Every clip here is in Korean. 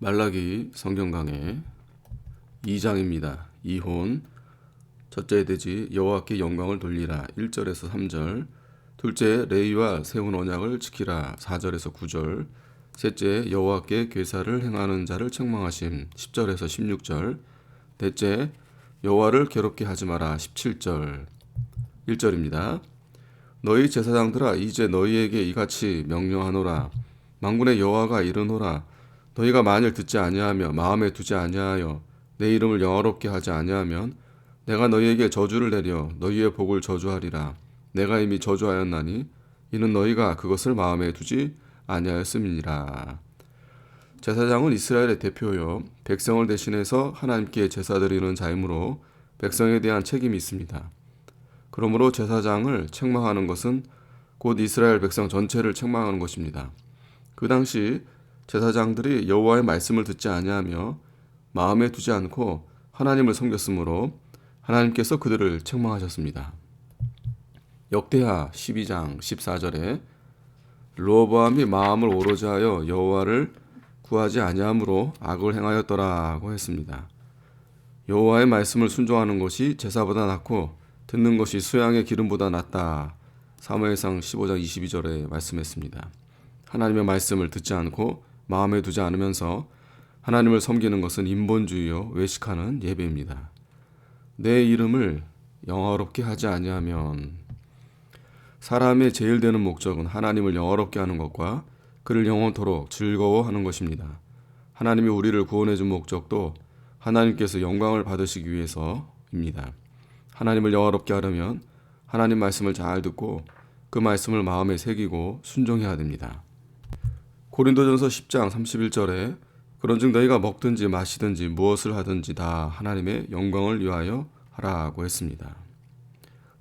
말라기 성경 강해 2장입니다. 이혼. 첫째 돼지 여호와께 영광을 돌리라. 1절에서 3절. 둘째 레위와 세운 언약을 지키라. 4절에서 9절. 셋째 여호와께 괴사를 행하는 자를 책망하심. 10절에서 16절. 넷째 여호와를 괴롭게 하지 마라. 17절. 1절입니다. 너희 제사장들아 이제 너희에게 이같이 명령하노라. 망군의 여호와가 이르노라 너희가 만일 듣지 아니하며 마음에 두지 아니하여 내 이름을 영화롭게 하지 아니하면 내가 너희에게 저주를 내려 너희의 복을 저주하리라 내가 이미 저주하였나니 이는 너희가 그것을 마음에 두지 아니하였음이니라 제사장은 이스라엘의 대표요 백성을 대신해서 하나님께 제사 드리는 자이므로 백성에 대한 책임이 있습니다. 그러므로 제사장을 책망하는 것은 곧 이스라엘 백성 전체를 책망하는 것입니다. 그 당시 제사장들이 여호와의 말씀을 듣지 아니하며 마음에 두지 않고 하나님을 섬겼으므로 하나님께서 그들을 책망하셨습니다. 역대하 12장 14절에 로보암이 마음을 오로지 하여 여호와를 구하지 아니함으로 악을 행하였더라고 했습니다. 여호와의 말씀을 순종하는 것이 제사보다 낫고 듣는 것이 수양의 기름보다 낫다. 사무엘상 15장 22절에 말씀했습니다. 하나님의 말씀을 듣지 않고 마음에 두지 않으면서 하나님을 섬기는 것은 인본주의요 외식하는 예배입니다. 내 이름을 영화롭게 하지 아니하면 사람의 제일 되는 목적은 하나님을 영화롭게 하는 것과 그를 영원토록 즐거워하는 것입니다. 하나님이 우리를 구원해 준 목적도 하나님께서 영광을 받으시기 위해서입니다. 하나님을 영화롭게 하려면 하나님 말씀을 잘 듣고 그 말씀을 마음에 새기고 순종해야 됩니다. 고린도전서 10장 31절에 그런즉 너희가 먹든지 마시든지 무엇을 하든지 다 하나님의 영광을 위하여 하라고 했습니다.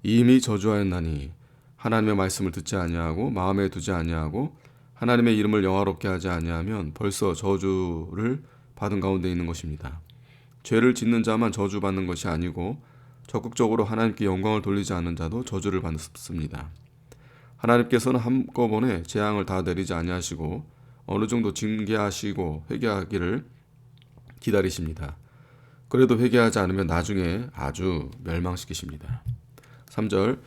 이미 저주하였나니 하나님의 말씀을 듣지 아니하고 마음에 두지 아니하고 하나님의 이름을 영화롭게 하지 아니하면 벌써 저주를 받은 가운데 있는 것입니다. 죄를 짓는 자만 저주받는 것이 아니고 적극적으로 하나님께 영광을 돌리지 않는 자도 저주를 받습니다. 하나님께서는 한꺼번에 재앙을 다 내리지 아니하시고 어느 정도 징계하시고 회개하기를 기다리십니다. 그래도 회개하지 않으면 나중에 아주 멸망시키십니다. 3절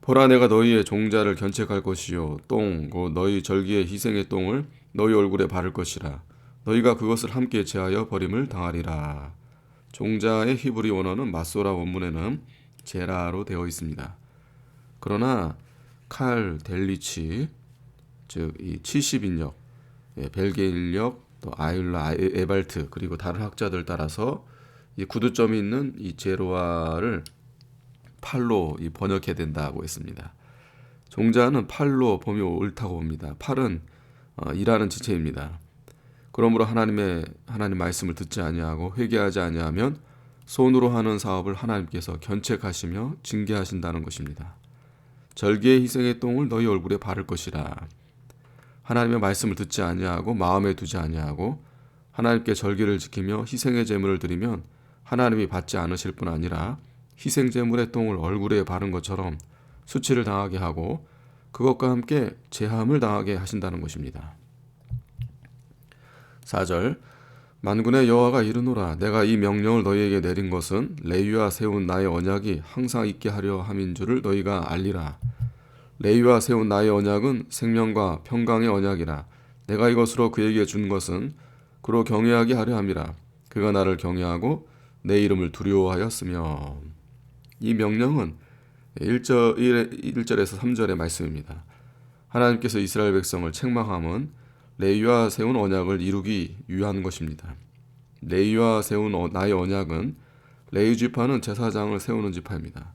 보라 내가 너희의 종자를 견책할 것이요 똥곧 너희 절기의 희생의 똥을 너희 얼굴에 바를 것이라 너희가 그것을 함께 제하여 버림을 당하리라. 종자의 히브리 원어는 마소라 원문에는 제라로 되어 있습니다. 그러나 칼 델리치 즉 이 70인력 예, 벨게인력 또 아일라 에발트 그리고 다른 학자들 따라서 이 구두점이 있는 이 제로아를 팔로 번역해야 된다고 했습니다. 종자는 팔로 보면 옳다고 봅니다. 팔은 어, 일하는 지체입니다. 그러므로 하나님의 하나님 말씀을 듣지 아니하고 회개하지 아니하면 손으로 하는 사업을 하나님께서 견책하시며 징계하신다는 것입니다. 절기의 희생의 똥을 너희 얼굴에 바를 것이라. 하나님의 말씀을 듣지 아니하고 마음에 두지 아니하고 하나님께 절기를 지키며 희생의 제물을 드리면 하나님이 받지 않으실 뿐 아니라 희생 제물의 똥을 얼굴에 바른 것처럼 수치를 당하게 하고 그것과 함께 재함을 당하게 하신다는 것입니다. 4절 만군의 여호와가 이르노라 내가 이 명령을 너희에게 내린 것은 레위와 세운 나의 언약이 항상 있게 하려 함인 줄을 너희가 알리라 레위와 세운 나의 언약은 생명과 평강의 언약이라 내가 이것으로 그에게 준 것은 그로 경외하게 하려 함이라 그가 나를 경외하고 내 이름을 두려워하였으며 이 명령은 1절, 1절에서 3절의 말씀입니다. 하나님께서 이스라엘 백성을 책망함은 레위와 세운 언약을 이루기 위한 것입니다. 레위와 세운 어, 나의 언약은 레위 지파는 제사장을 세우는 지파입니다.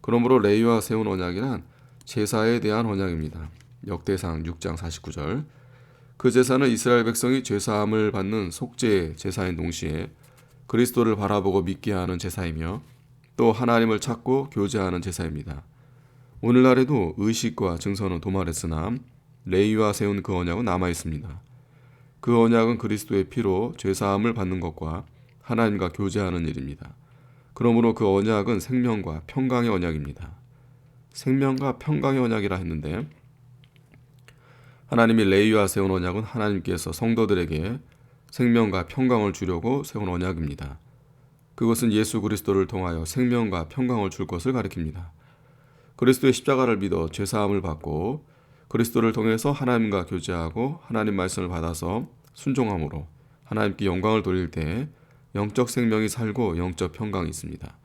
그러므로 레위와 세운 언약이란 제사에 대한 언약입니다. 역대상 6장 49절. 그 제사는 이스라엘 백성이 죄사함을 받는 속죄 제사인 동시에 그리스도를 바라보고 믿게 하는 제사이며 또 하나님을 찾고 교제하는 제사입니다. 오늘날에도 의식과 증서는 도말했으나 레이와 세운 그 언약은 남아 있습니다. 그 언약은 그리스도의 피로 죄 사함을 받는 것과 하나님과 교제하는 일입니다. 그러므로 그 언약은 생명과 평강의 언약입니다. 생명과 평강의 언약이라 했는데 하나님이 레이와 세운 언약은 하나님께서 성도들에게 생명과 평강을 주려고 세운 언약입니다. 그것은 예수 그리스도를 통하여 생명과 평강을 줄 것을 가리킵니다. 그리스도의 십자가를 믿어 죄 사함을 받고 그리스도를 통해서 하나님과 교제하고 하나님 말씀을 받아서 순종함으로 하나님께 영광을 돌릴 때 영적 생명이 살고 영적 평강이 있습니다.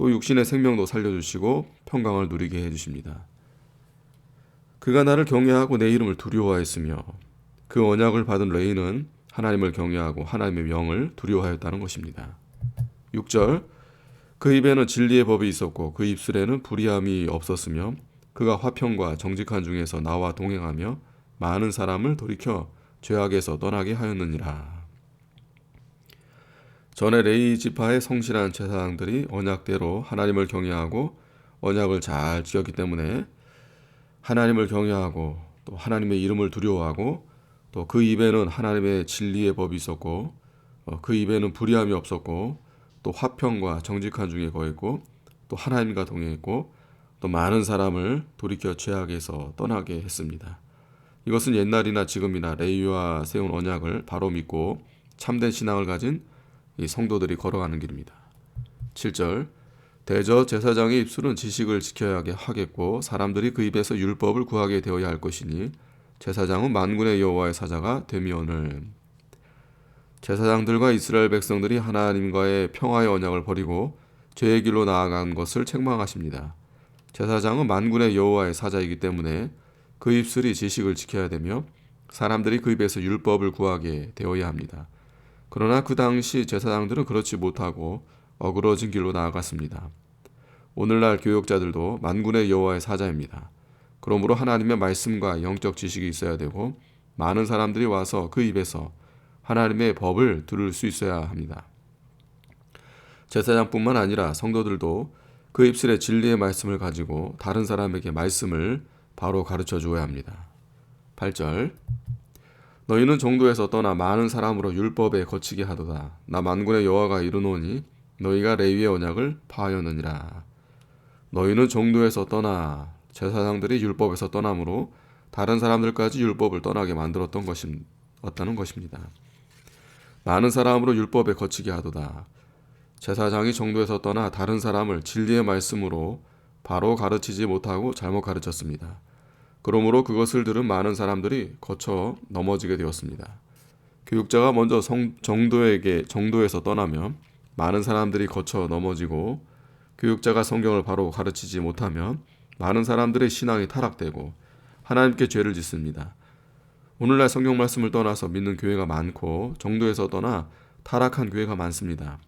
또 육신의 생명도 살려주시고 평강을 누리게 해주십니다. 그가 나를 경외하고 내 이름을 두려워하였으며 그 언약을 받은 레이는 하나님을 경외하고 하나님의 명을 두려워하였다는 것입니다. 6절 그 입에는 진리의 법이 있었고 그 입술에는 불의함이 없었으며 그가 화평과 정직한 중에서 나와 동행하며 많은 사람을 돌이켜 죄악에서 떠나게 하였느니라. 전에 레이 지파의 성실한 제사장들이 언약대로 하나님을 경외하고 언약을 잘 지켰기 때문에 하나님을 경외하고 또 하나님의 이름을 두려워하고 또 그 입에는 하나님의 진리의 법이 있었고 어, 그 입에는 불의함이 없었고 또 화평과 정직한 중에 거했고 또 하나님과 동행했고 또 많은 사람을 돌이켜 죄악에서 떠나게 했습니다. 이것은 옛날이나 지금이나 레이와 세운 언약을 바로 믿고 참된 신앙을 가진 이 성도들이 걸어가는 길입니다. 7절 대저 제사장의 입술은 지식을 지켜야 하겠고 사람들이 그 입에서 율법을 구하게 되어야 할 것이니 제사장은 만군의 여호와의 사자가 되미오늘 제사장들과 이스라엘 백성들이 하나님과의 평화의 언약을 버리고 죄의 길로 나아간 것을 책망하십니다. 제사장은 만군의 여호와의 사자이기 때문에 그 입술이 지식을 지켜야 되며 사람들이 그 입에서 율법을 구하게 되어야 합니다. 그러나 그 당시 제사장들은 그렇지 못하고 어그러진 길로 나아갔습니다. 오늘날 교육자들도 만군의 여호와의 사자입니다. 그러므로 하나님의 말씀과 영적 지식이 있어야 되고 많은 사람들이 와서 그 입에서 하나님의 법을 들을 수 있어야 합니다. 제사장뿐만 아니라 성도들도 그 입술에 진리의 말씀을 가지고 다른 사람에게 말씀을 바로 가르쳐 주어야 합니다. 8절 너희는 정도에서 떠나 많은 사람으로 율법에 거치게 하도다. 나 만군의 여호와가 이르노니 너희가 레위의 언약을 파하였느니라. 너희는 정도에서 떠나 제사장들이 율법에서 떠남으로 다른 사람들까지 율법을 떠나게 만들었던 것이었다는 것입니다. 많은 사람으로 율법에 거치게 하도다. 제사장이 정도에서 떠나 다른 사람을 진리의 말씀으로 바로 가르치지 못하고 잘못 가르쳤습니다. 그러므로 그것을 들은 많은 사람들이 거쳐 넘어지게 되었습니다. 교육자가 먼저 성, 정도에게 정도에서 떠나면 많은 사람들이 거쳐 넘어지고 교육자가 성경을 바로 가르치지 못하면 많은 사람들의 신앙이 타락되고 하나님께 죄를 짓습니다. 오늘날 성경 말씀을 떠나서 믿는 교회가 많고 정도에서 떠나 타락한 교회가 많습니다.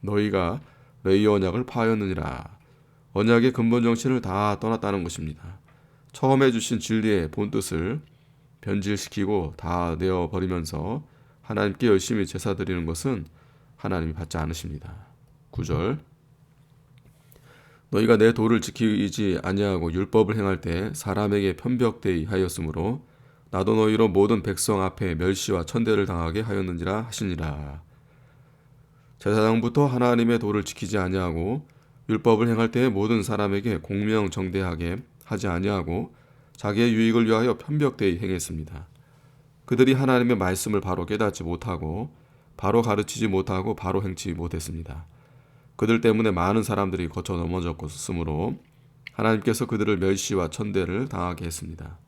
너희가 레이 언약을 파하였느니라. 언약의 근본 정신을 다 떠났다는 것입니다. 처음에 주신 진리의 본뜻을 변질시키고 다 내어 버리면서 하나님께 열심히 제사 드리는 것은 하나님이 받지 않으십니다. 9절 너희가 내 도를 지키지 아니하고 율법을 행할 때 사람에게 편벽되이 하였으므로 나도 너희로 모든 백성 앞에 멸시와 천대를 당하게 하였는지라 하시니라. 제사장부터 하나님의 도를 지키지 아니하고 율법을 행할 때 모든 사람에게 공명정대하게 하지 아니하고 자기의 유익을 위하여 편벽되이 행했습니다. 그들이 하나님의 말씀을 바로 깨닫지 못하고 바로 가르치지 못하고 바로 행치 못했습니다. 그들 때문에 많은 사람들이 거쳐 넘어졌으므로 하나님께서 그들을 멸시와 천대를 당하게 했습니다.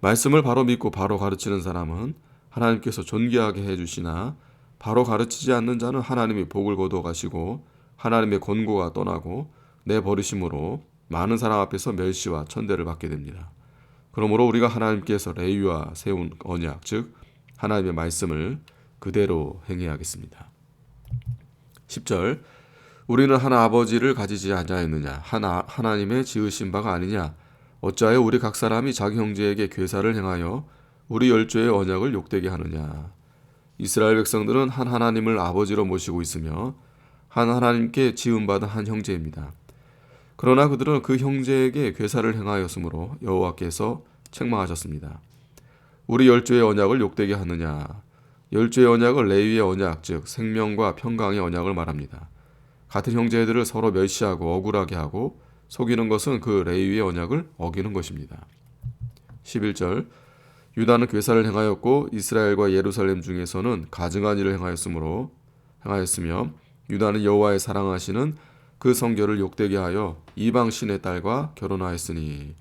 말씀을 바로 믿고 바로 가르치는 사람은 하나님께서 존귀하게 해주시나 바로 가르치지 않는 자는 하나님이 복을 거두어 가시고 하나님의 권고가 떠나고 내 버리심으로 많은 사람 앞에서 멸시와 천대를 받게 됩니다. 그러므로 우리가 하나님께서 레위와 세운 언약, 즉 하나님의 말씀을 그대로 행해야겠습니다. 10절 우리는 하나 아버지를 가지지 아니하였느냐 하나 하나님의 지으신 바가 아니냐 어찌하여 우리 각 사람이 자기 형제에게 괴사를 행하여 우리 열조의 언약을 욕되게 하느냐 이스라엘 백성들은 한 하나님을 아버지로 모시고 있으며 한 하나님께 지음받은 한 형제입니다. 그러나 그들은 그 형제에게 괴사를 행하였으므로 여호와께서 책망하셨습니다. 우리 열조의 언약을 욕되게 하느냐? 열조의 언약을 레위의 언약, 즉 생명과 평강의 언약을 말합니다. 같은 형제들을 서로 멸시하고 억울하게 하고 속이는 것은 그 레위의 언약을 어기는 것입니다. 11절 유다는 괴사를 행하였고 이스라엘과 예루살렘 중에서는 가증한 일을 행하였으므로 행하였으며 유다는 여호와의 사랑하시는 그 성결을 욕되게 하여 이방 신의 딸과 결혼하였으니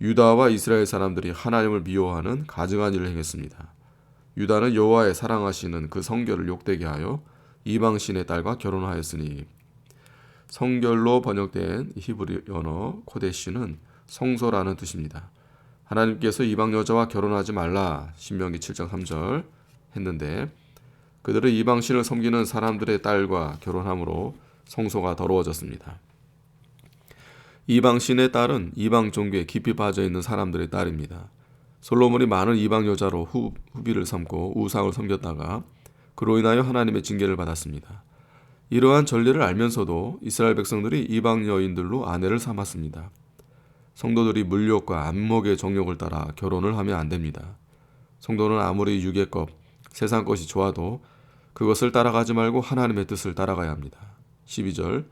유다와 이스라엘 사람들이 하나님을 미워하는 가증한 일을 행했습니다. 유다는 여호와의 사랑하시는 그 성결을 욕되게 하여 이방 신의 딸과 결혼하였으니 성결로 번역된 히브리 언어 코데시는 성소라는 뜻입니다. 하나님께서 이방 여자와 결혼하지 말라 신명기 7장 3절 했는데 그들은 이방 신을 섬기는 사람들의 딸과 결혼함으로 성소가 더러워졌습니다. 이방 신의 딸은 이방 종교에 깊이 빠져 있는 사람들의 딸입니다. 솔로몬이 많은 이방 여자로 후, 후비를 삼고 우상을 섬겼다가 그로 인하여 하나님의 징계를 받았습니다. 이러한 전례를 알면서도 이스라엘 백성들이 이방 여인들로 아내를 삼았습니다. 성도들이 물욕과 안목의 정욕을 따라 결혼을 하면 안 됩니다. 성도는 아무리 육의 것, 세상 것이 좋아도 그것을 따라가지 말고 하나님의 뜻을 따라가야 합니다. 12절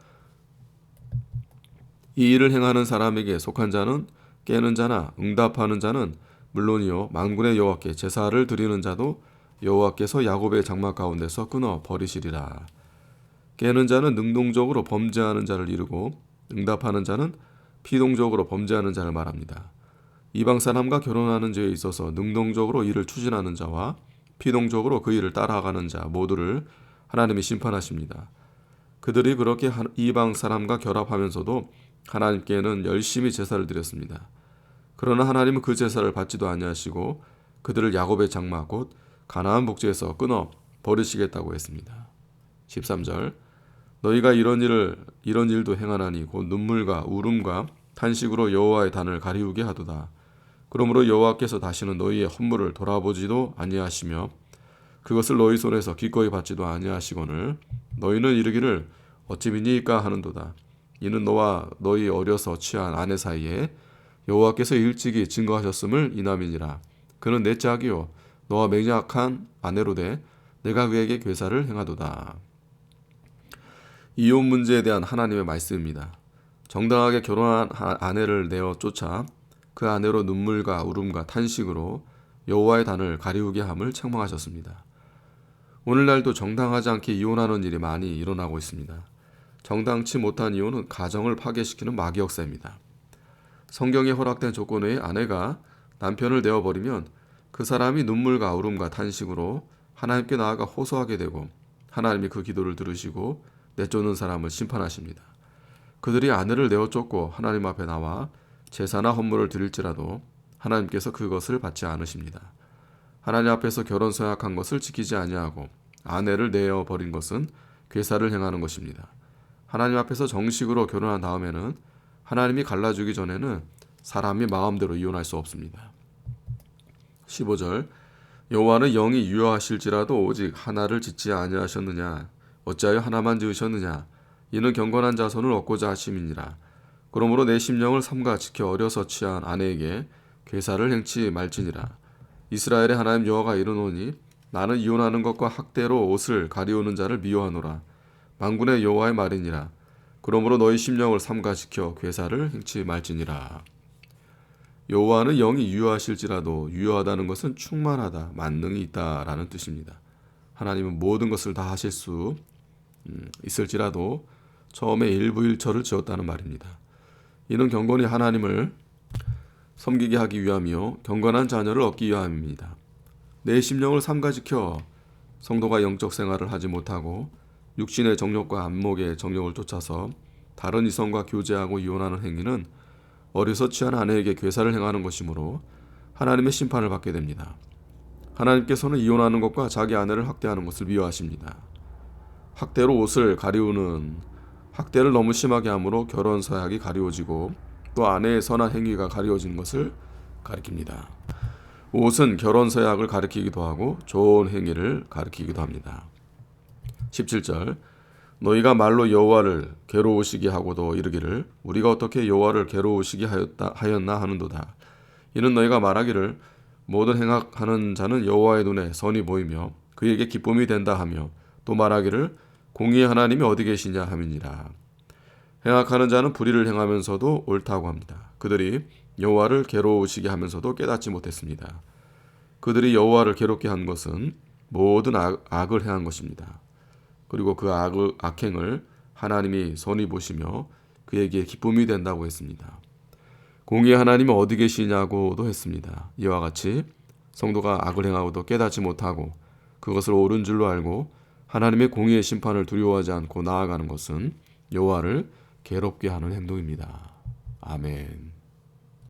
이 일을 행하는 사람에게 속한 자는 깨는 자나 응답하는 자는 물론이요 만군의 여호와께 제사를 드리는 자도 여호와께서 야곱의 장막 가운데서 끊어 버리시리라. 깨는 자는 능동적으로 범죄하는 자를 이루고 응답하는 자는 피동적으로 범죄하는 자를 말합니다. 이방 사람과 결혼하는 죄에 있어서 능동적으로 이를 추진하는 자와 피동적으로 그 일을 따라가는 자 모두를 하나님이 심판하십니다. 그들이 그렇게 이방 사람과 결합하면서도 하나님께는 열심히 제사를 드렸습니다. 그러나 하나님은 그 제사를 받지도 아니하시고 그들을 야곱의 장막 곧 가나안 복지에서 끊어 버리시겠다고 했습니다. 13절 너희가 이런 일을 이런 일도 행하나니 곧 눈물과 울음과 탄식으로 여호와의 단을 가리우게 하도다. 그러므로 여호와께서 다시는 너희의 헌물을 돌아보지도 아니하시며 그것을 너희 손에서 기꺼이 받지도 아니하시거늘 너희는 이르기를 어찌 믿니까 하는도다. 이는 너와 너희 어려서 취한 아내 사이에 여호와께서 일찍이 증거하셨음을 이남이니라. 그는 내 짝이요 너와 맹약한 아내로 돼 내가 그에게 괴사를 행하도다. 이혼 문제에 대한 하나님의 말씀입니다. 정당하게 결혼한 아내를 내어 쫓아 그 아내로 눈물과 울음과 탄식으로 여호와의 단을 가리우게 함을 책망하셨습니다. 오늘날도 정당하지 않게 이혼하는 일이 많이 일어나고 있습니다. 정당치 못한 이혼은 가정을 파괴시키는 마귀 역사입니다. 성경에 허락된 조건의 아내가 남편을 내어버리면 그 사람이 눈물과 울음과 탄식으로 하나님께 나아가 호소하게 되고 하나님이 그 기도를 들으시고 내쫓는 사람을 심판하십니다. 그들이 아내를 내어 쫓고 하나님 앞에 나와 제사나 헌물을 드릴지라도 하나님께서 그것을 받지 않으십니다. 하나님 앞에서 결혼 서약한 것을 지키지 아니하고 아내를 내어 버린 것은 괴사를 행하는 것입니다. 하나님 앞에서 정식으로 결혼한 다음에는 하나님이 갈라주기 전에는 사람이 마음대로 이혼할 수 없습니다. 15절 여호와는 영이 유효하실지라도 오직 하나를 짓지 아니하셨느냐? 어찌하여 하나만 지으셨느냐? 이는 경건한 자손을 얻고자 하심이니라. 그러므로 내 심령을 삼가 지켜 어려서 취한 아내에게 괴사를 행치 말지니라. 이스라엘의 하나님 여호와가 이르노니 나는 이혼하는 것과 학대로 옷을 가리우는 자를 미워하노라 만군의 여호와의 말이니라 그러므로 너희 심령을 삼가 지켜 괴사를 행치 말지니라 여호와는 영이 유효하실지라도 유효하다는 것은 충만하다, 만능이 있다라는 뜻입니다. 하나님은 모든 것을 다 하실 수 음, 있을지라도 처음에 일부 일처를 지었다는 말입니다. 이는 경건히 하나님을 섬기게 하기 위함이요 경건한 자녀를 얻기 위함입니다. 내 심령을 삼가지켜 성도가 영적 생활을 하지 못하고 육신의 정욕과 안목의 정욕을 쫓아서 다른 이성과 교제하고 이혼하는 행위는 어려서 취한 아내에게 괴사를 행하는 것이므로 하나님의 심판을 받게 됩니다. 하나님께서는 이혼하는 것과 자기 아내를 학대하는 것을 미워하십니다. 학대로 옷을 가리우는 학대를 너무 심하게 함으로 결혼 서약이 가리워지고 또 아내의 선한 행위가 가리워지는 것을 가리킵니다. 옷은 결혼 서약을 가리키기도 하고 좋은 행위를 가리키기도 합니다. 17절 너희가 말로 여호와를 괴로우시게 하고도 이르기를 우리가 어떻게 여호와를 괴로우시게 하였다 하였나 하는도다. 이는 너희가 말하기를 모든 행악하는 자는 여호와의 눈에 선이 보이며 그에게 기쁨이 된다 하며 또 말하기를 공의의 하나님이 어디 계시냐 함이니라. 행악하는 자는 불의를 행하면서도 옳다고 합니다. 그들이 여호와를 괴로우시게 하면서도 깨닫지 못했습니다. 그들이 여호와를 괴롭게 한 것은 모든 악, 악을 행한 것입니다. 그리고 그 악을, 악행을 하나님이 선히 보시며 그에게 기쁨이 된다고 했습니다. 공의 하나님은 어디 계시냐고도 했습니다. 이와 같이 성도가 악을 행하고도 깨닫지 못하고 그것을 옳은 줄로 알고 하나님의 공의의 심판을 두려워하지 않고 나아가는 것은 여호와를 괴롭게 하는 행동입니다. 아멘.